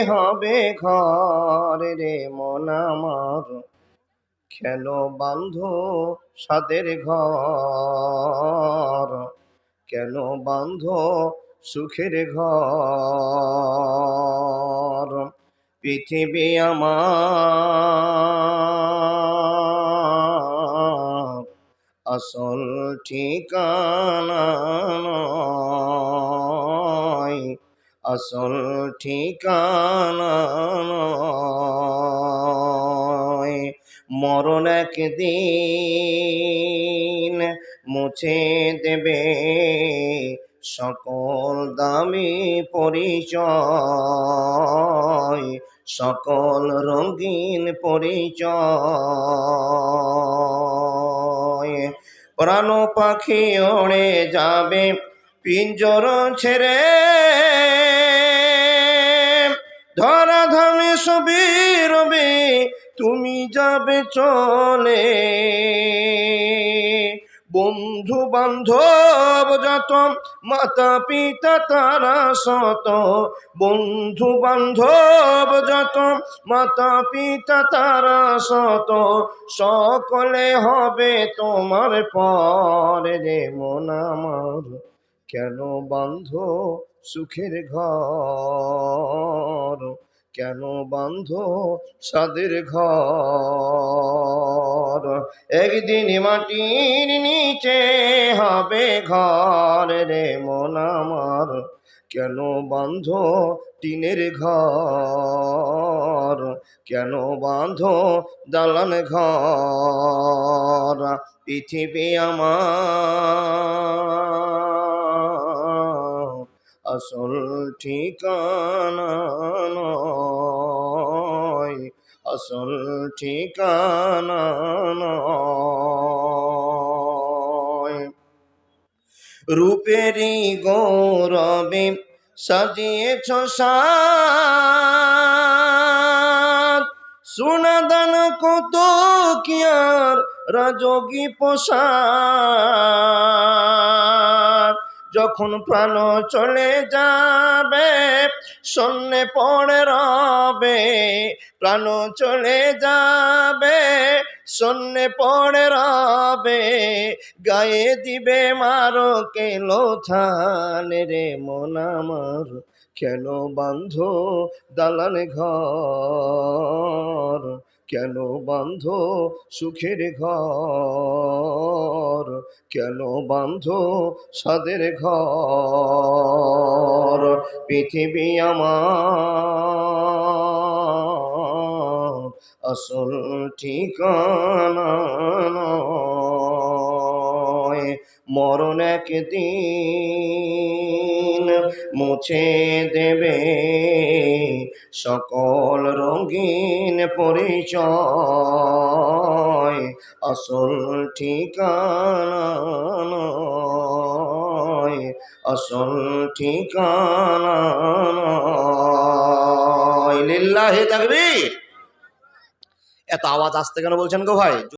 হবে ঘর রে মন আমার। কেন বান্ধ সাদের ঘর। কেন বান্ধ সুখের ঘর। পৃথিবী আমার আসল ঠিকানা আসল ঠিকানা। মরণ একদিন মুছে দেবে। সকল দামি পরিচয়, সকল রঙিন পরিচয়। প্রাণ পাখি ওড়ে যাবে। পিঞ্জর ছেড়ে ধরা ধামে সবই রবে, তুমি যাবে চলে। বন্ধু বান্ধব যত মাতা পিতা তারা শত বন্ধু বান্ধব যত মাতা পিতা তারা শত সকলে হবে তোমার পরে মন আমার। কেন বান্ধ সুখের ঘর? কেন বান্ধ সাদের ঘর? একদিন মাটির নিচে হবে ঘর রে মন আমার। কেন বান্ধ টিনের ঘর? কেন বাঁধ দালান ঘর? পৃথিবী আমার আসল ঠিকানা নয়, আসল ঠিকানা নয়। রূপেরই গৌরবে সাজিয়েছ সাত, সোনাদান কত কি রাজগী পোশাক। যখন প্রাণ চলে যাবে শূন্যে পড়ে রবে, প্রাণ চলে যাবে শূন্যে পড়ে রবে, গায়ে দিবে মারো কেলো থান রে মন আমার কেন বান্ধ দালান ঘর। কেন বান্ধ সুখের ঘর? কেন বান্ধ সাদের ঘর? পৃথিবী আমার আসল ঠিকানা মরণ একদিন মুছে দেবে। সকল রঙিন পরিচয়, আসল ঠিকানা আসল ঠিকানা লিল্লাহি তাকবীর। এত আওয়াজ আসতে কেন বলছেন গো ভাই?